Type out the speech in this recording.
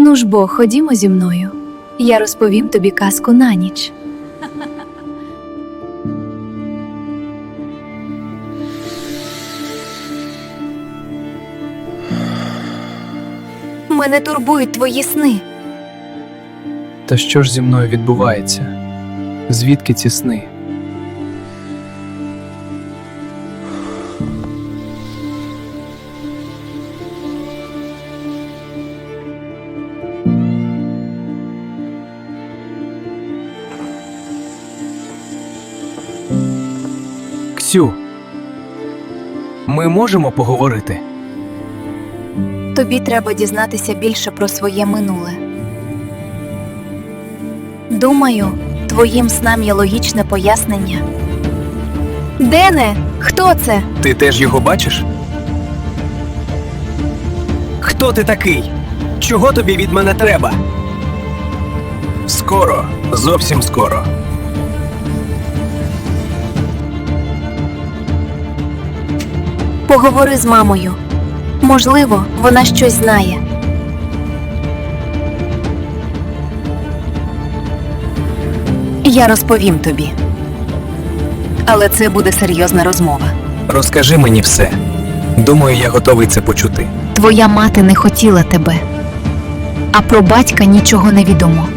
Ну ж бо, ходімо зі мною. Я розповім тобі казку на ніч. Мене турбують твої сни. Та що ж зі мною відбувається? Звідки ці сни? Ксю, ми можемо поговорити? Тобі треба дізнатися більше про своє минуле. Думаю, твоїм снам є логічне пояснення. Дене, хто це? Ти теж його бачиш? Хто ти такий? Чого тобі від мене треба? Скоро, зовсім скоро. Поговори з мамою. Можливо, вона щось знає. Я розповім тобі. Але це буде серйозна розмова. Розкажи мені все. Думаю, я готовий це почути. Твоя мати не хотіла тебе, а про батька нічого не відомо.